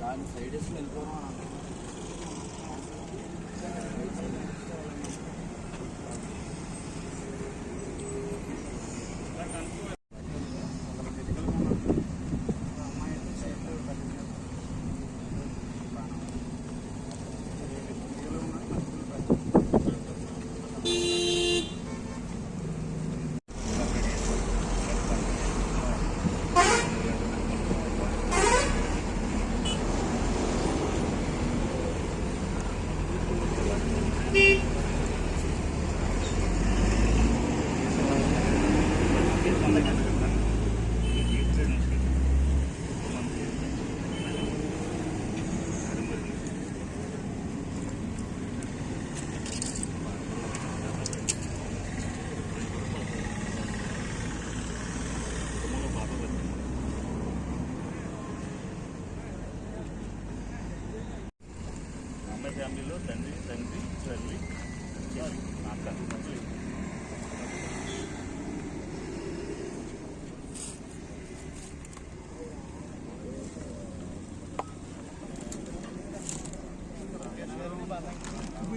దాని సైడ్ వేసి వెళ్ళిపోవడం ఫ్యామిలీలో తండ్రి తండ్రి తల్లి చెల్లి అక్క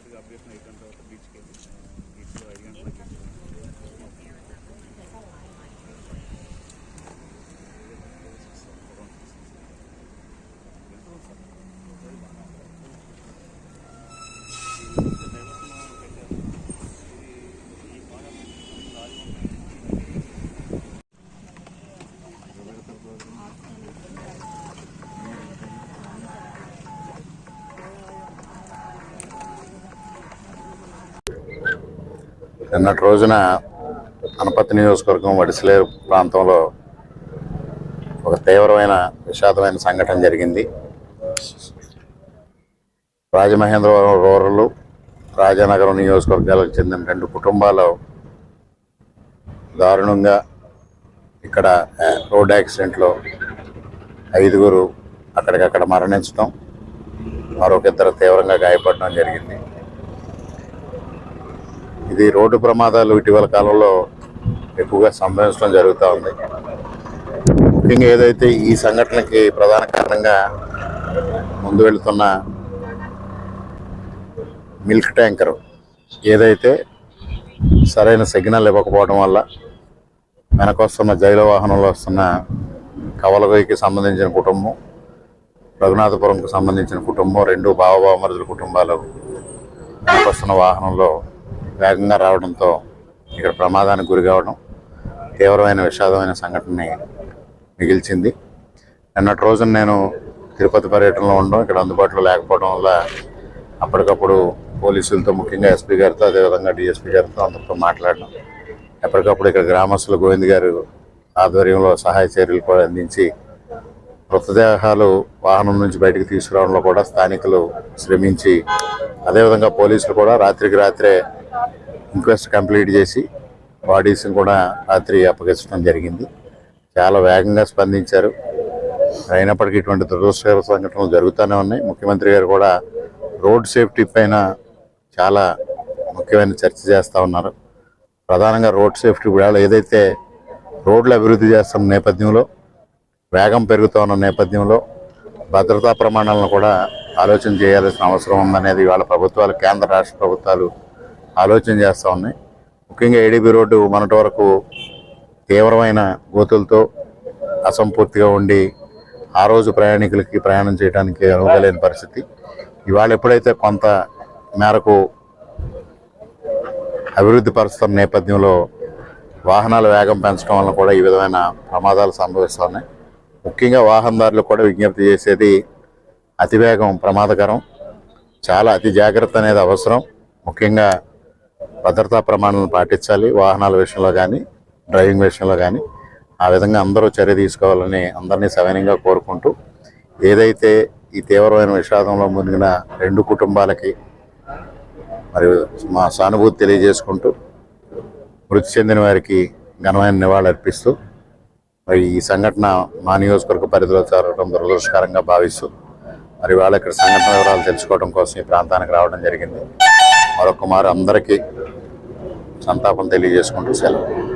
अपडेट अर्वा बीच के बीच ऐडिया నిన్నటి రోజున అనపతి నియోజకవర్గం వడిసలేరు ప్రాంతంలో ఒక తీవ్రమైన విషాదమైన సంఘటన జరిగింది. రాజమహేంద్రవరం రూరల్ రాజానగరం నియోజకవర్గాలకు చెందిన రెండు కుటుంబాలు దారుణంగా ఇక్కడ రోడ్ యాక్సిడెంట్లో ఐదుగురు అక్కడికక్కడ మరణించడం మరొక ఇద్దరు తీవ్రంగా గాయపడడం జరిగింది. ఇది రోడ్డు ప్రమాదాలు ఇటీవల కాలంలో ఎక్కువగా సంభవించడం జరుగుతూ ఉంది. ముఖ్యంగా ఏదైతే ఈ సంఘటనకి ప్రధాన కారణంగా ముందు వెళుతున్న మిల్క్ ట్యాంకర్ ఏదైతే సరైన సిగ్నల్ ఇవ్వకపోవడం వల్ల వెనకొస్తున్న జైలు వాహనంలో వస్తున్న కవలగొయ్యకి సంబంధించిన కుటుంబం రఘునాథపురంకు సంబంధించిన కుటుంబం రెండు బావబావమరుదుల కుటుంబాలు వెనకొస్తున్న వాహనంలో వేగంగా రావడంతో ఇక్కడ ప్రమాదానికి గురి కావడం తీవ్రమైన విషాదమైన సంఘటనని మిగిల్చింది. నిన్నటి రోజున నేను తిరుపతి పర్యటనలో ఉండడం ఇక్కడ అందుబాటులో లేకపోవడం వల్ల అప్పటికప్పుడు పోలీసులతో ముఖ్యంగా ఎస్పీ గారితో అదేవిధంగా డిఎస్పీ గారితో అందరితో మాట్లాడడం ఎప్పటికప్పుడు ఇక్కడ గ్రామస్తులు గోవింద్ గారు ఆధ్వర్యంలో సహాయ చర్యలు కూడా అందించి మృతదేహాలు వాహనం నుంచి బయటకు తీసుకురావడంలో కూడా స్థానికులు శ్రమించి అదేవిధంగా పోలీసులు కూడా రాత్రికి రాత్రే ఇంక్వెస్ట్ కంప్లీట్ చేసి బాడీస్ని కూడా రాత్రి అప్పగించడం జరిగింది. చాలా వేగంగా స్పందించారు. అయినప్పటికీ ఇటువంటి దురదృష్టకర సంఘటనలు జరుగుతూనే ఉన్నాయి. ముఖ్యమంత్రి గారు కూడా రోడ్ సేఫ్టీ పైన చాలా ముఖ్యమైన చర్చ చేస్తూ ఉన్నారు. ప్రధానంగా రోడ్ సేఫ్టీ వేళ ఏదైతే రోడ్లు అభివృద్ధి చేస్తున్న నేపథ్యంలో వేగం పెరుగుతూ ఉన్న నేపథ్యంలో భద్రతా ప్రమాణాలను కూడా ఆలోచన చేయాల్సిన అవసరం ఉందనేది వాళ్ళ ప్రభుత్వాలు కేంద్ర రాష్ట్ర ప్రభుత్వాలు ఆలోచన చేస్తూ ఉన్నాయి. ముఖ్యంగా ఏడీబీ రోడ్డు మొన్నటి వరకు తీవ్రమైన గోతులతో అసంపూర్తిగా ఉండి ఆ రోజు ప్రయాణికులకి ప్రయాణం చేయడానికి అనుకోలేని పరిస్థితి. ఇవాళ ఎప్పుడైతే కొంత మేరకు అభివృద్ధి పరుస్తున్న నేపథ్యంలో వాహనాల వేగం పెంచడం వలన కూడా ఈ విధమైన ప్రమాదాలు సంభవిస్తున్నాయి ముఖ్యంగా వాహనదారులు కూడా విజ్ఞప్తి చేసేది అతివేగం ప్రమాదకరం. చాలా అతి జాగ్రత్త అనేది అవసరం. ముఖ్యంగా భద్రతా ప్రమాణాలను పాటించాలి వాహనాల విషయంలో కానీ డ్రైవింగ్ విషయంలో కానీ ఆ విధంగా అందరూ చర్య తీసుకోవాలని అందరినీ సవినయంగా కోరుకుంటూ ఏదైతే ఈ తీవ్రమైన విషాదంలో మునిగిన రెండు కుటుంబాలకి మరియు మా సానుభూతి తెలియజేసుకుంటూ మృతి చెందిన వారికి ఘనమైన నివాళులు అర్పిస్తూ మరి ఈ సంఘటన మా నియోజకవర్గ పరిధిలో జరగడం దురదృష్టకరంగా భావిస్తూ మరి వాళ్ళ ఇక్కడ సంఘటన వివరాలు తెలుసుకోవడం కోసం ఈ ప్రాంతానికి రావడం జరిగింది. మరొక మారు అందరికీ సంతాపం తెలియజేసుకుంటూ సెలవు.